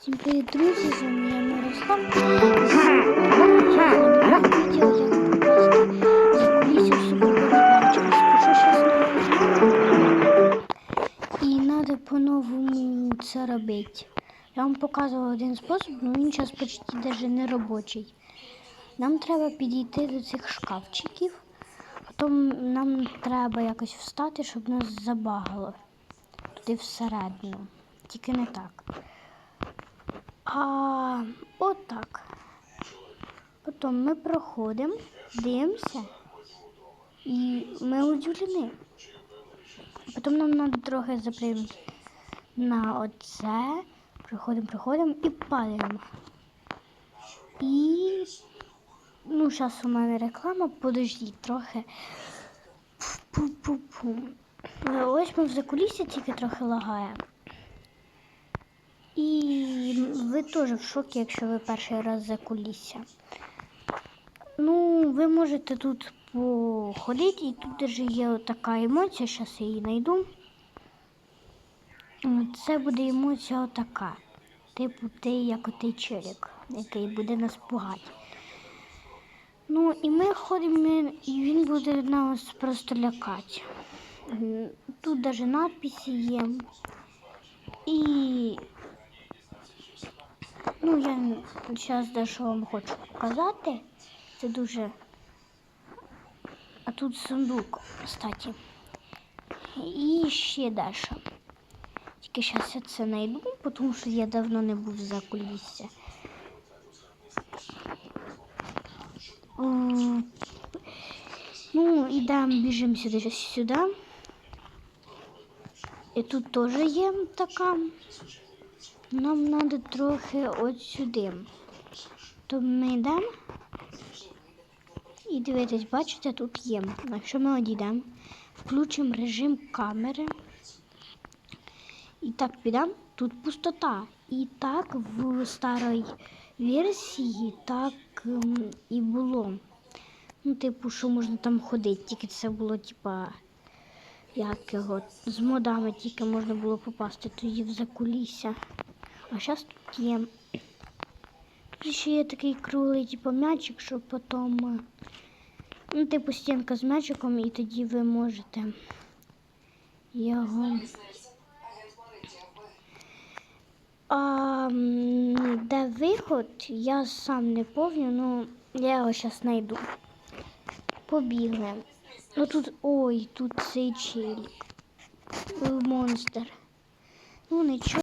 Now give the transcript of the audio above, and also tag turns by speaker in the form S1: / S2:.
S1: Всім привіт, друзі, з вами я Мирослав. І треба по-новому це робити. Я вам показувала один спосіб, але він зараз почти навіть не робочий. Нам треба підійти до цих шкафчиків, потім нам треба якось встати, щоб нас забагало туди всередину. Тільки не так. А от так. Потім ми проходимо, дивимося, і ми удивлені. Потім нам треба трохи запрямити на оце. Приходимо, приходимо і падаємо. І ну, зараз у мене реклама, подождіть трохи. Пу-пу-пу. Ось ми в закулісі тільки трохи лагає. І ви теж в шокі, якщо ви перший раз за кулісся. Ну, ви можете тут походити, і тут даже є така емоція, зараз я її знайду. Це буде емоція отака. Типу, ти як отей челік, який буде нас пугати. Ну, і ми ходимо, і він буде нас просто лякати. Тут навіть надписи є. І я зараз дещо вам хочу показати. Це дуже. А тут сундук, кстати. І ще дещо. Тільки зараз я це знайду, тому що я давно не був за кулісся. Ну, ідемо, біжимо сюди, сюди. І тут теж є така. Нам треба трохи от сюди. То ми йдемо. І дивитесь, бачите, тут є. Якщо ми одійдемо, включимо режим камери. І так підемо, тут пустота. І так в старій версії так ем, і було. Ну, типу, що можна там ходити, тільки це було, типа, як його, з модами тільки можна було попасти тоді в закулісся. А зараз тут є. Тут ще є такий круглий, типу, м'ячик, що потім, е, ну, типу, стінка з м'ячиком, і тоді ви можете його. А, де виход, я сам не пам'ятаю, ну я його зараз знайду. Побігли. Ну тут, ой, тут цей челік. Монстр. Ну нічого.